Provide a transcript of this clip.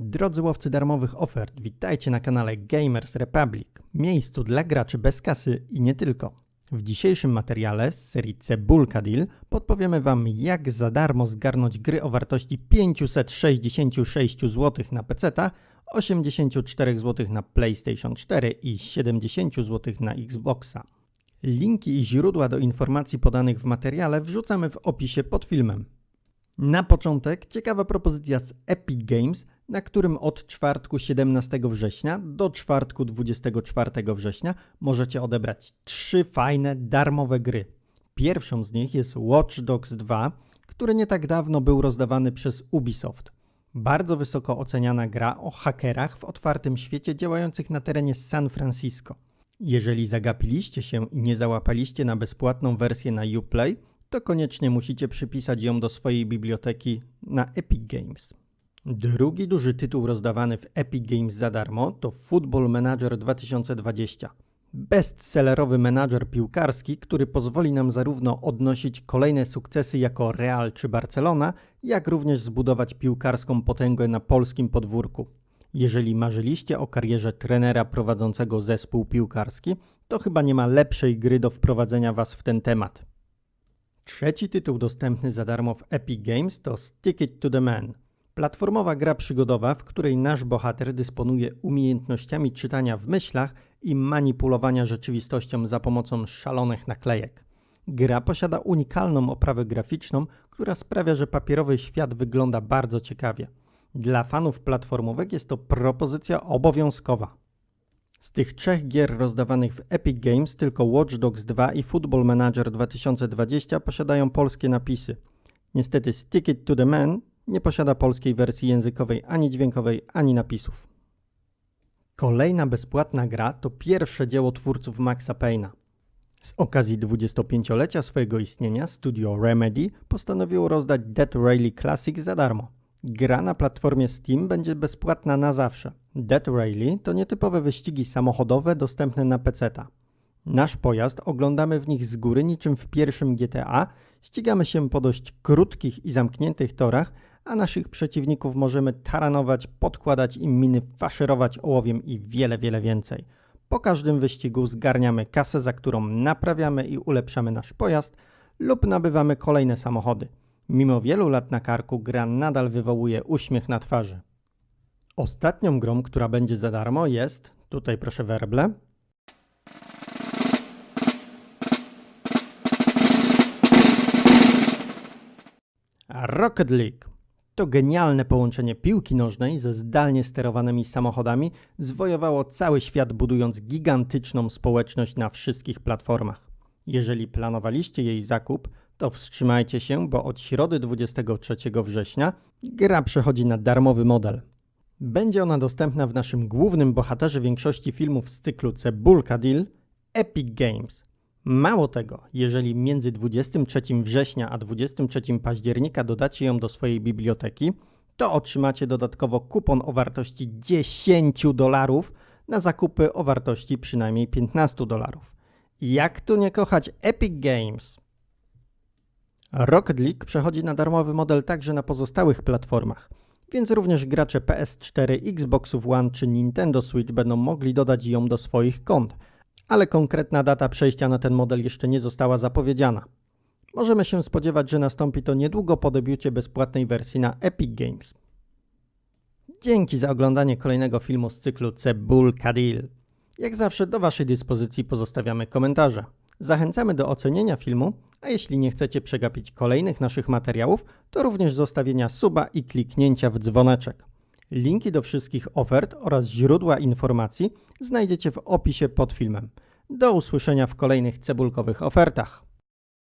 Drodzy łowcy darmowych ofert, witajcie na kanale Gamers Republic, miejscu dla graczy bez kasy i nie tylko. W dzisiejszym materiale z serii Cebulka Deal podpowiemy Wam, jak za darmo zgarnąć gry o wartości 566 zł na PC, 84 zł na PlayStation 4 i 70 zł na Xboxa. Linki i źródła do informacji podanych w materiale wrzucamy w opisie pod filmem. Na początek ciekawa propozycja z Epic Games, na którym od czwartku 17 września do czwartku 24 września możecie odebrać trzy fajne darmowe gry. Pierwszą z nich jest Watch Dogs 2, który nie tak dawno był rozdawany przez Ubisoft. Bardzo wysoko oceniana gra o hakerach w otwartym świecie działających na terenie San Francisco. Jeżeli zagapiliście się i nie załapaliście na bezpłatną wersję na Uplay, to koniecznie musicie przypisać ją do swojej biblioteki na Epic Games. Drugi duży tytuł rozdawany w Epic Games za darmo to Football Manager 2020. Bestsellerowy menadżer piłkarski, który pozwoli nam zarówno odnosić kolejne sukcesy jako Real czy Barcelona, jak również zbudować piłkarską potęgę na polskim podwórku. Jeżeli marzyliście o karierze trenera prowadzącego zespół piłkarski, to chyba nie ma lepszej gry do wprowadzenia Was w ten temat. Trzeci tytuł dostępny za darmo w Epic Games to Stick It to the Man. Platformowa gra przygodowa, w której nasz bohater dysponuje umiejętnościami czytania w myślach i manipulowania rzeczywistością za pomocą szalonych naklejek. Gra posiada unikalną oprawę graficzną, która sprawia, że papierowy świat wygląda bardzo ciekawie. Dla fanów platformówek jest to propozycja obowiązkowa. Z tych trzech gier rozdawanych w Epic Games tylko Watch Dogs 2 i Football Manager 2020 posiadają polskie napisy. Niestety Stick It to the Man nie posiada polskiej wersji językowej ani dźwiękowej, ani napisów. Kolejna bezpłatna gra to pierwsze dzieło twórców Maxa Payne'a. Z okazji 25-lecia swojego istnienia studio Remedy postanowiło rozdać Dead Rally Classic za darmo. Gra na platformie Steam będzie bezpłatna na zawsze. Dead Rally to nietypowe wyścigi samochodowe dostępne na PC-ta. Nasz pojazd oglądamy w nich z góry niczym w pierwszym GTA, ścigamy się po dość krótkich i zamkniętych torach, a naszych przeciwników możemy taranować, podkładać im miny, faszerować ołowiem i wiele, wiele więcej. Po każdym wyścigu zgarniamy kasę, za którą naprawiamy i ulepszamy nasz pojazd lub nabywamy kolejne samochody. Mimo wielu lat na karku, gra nadal wywołuje uśmiech na twarzy. Ostatnią grą, która będzie za darmo jest, tutaj proszę werble, Rocket League. To genialne połączenie piłki nożnej ze zdalnie sterowanymi samochodami zwojowało cały świat, budując gigantyczną społeczność na wszystkich platformach. Jeżeli planowaliście jej zakup, to wstrzymajcie się, bo od środy 23 września gra przechodzi na darmowy model. Będzie ona dostępna w naszym głównym bohaterze większości filmów z cyklu Cebulka Deal Epic Games. Mało tego, jeżeli między 23 września a 23 października dodacie ją do swojej biblioteki, to otrzymacie dodatkowo kupon o wartości 10 dolarów na zakupy o wartości przynajmniej 15 dolarów. Jak tu nie kochać Epic Games? Rocket League przechodzi na darmowy model także na pozostałych platformach, więc również gracze PS4, Xboxów One czy Nintendo Switch będą mogli dodać ją do swoich kont – ale konkretna data przejścia na ten model jeszcze nie została zapowiedziana. Możemy się spodziewać, że nastąpi to niedługo po debiucie bezpłatnej wersji na Epic Games. Dzięki za oglądanie kolejnego filmu z cyklu Cebulka Deal. Jak zawsze do Waszej dyspozycji pozostawiamy komentarze. Zachęcamy do ocenienia filmu, a jeśli nie chcecie przegapić kolejnych naszych materiałów, to również zostawienia suba i kliknięcia w dzwoneczek. Linki do wszystkich ofert oraz źródła informacji znajdziecie w opisie pod filmem. Do usłyszenia w kolejnych cebulkowych ofertach.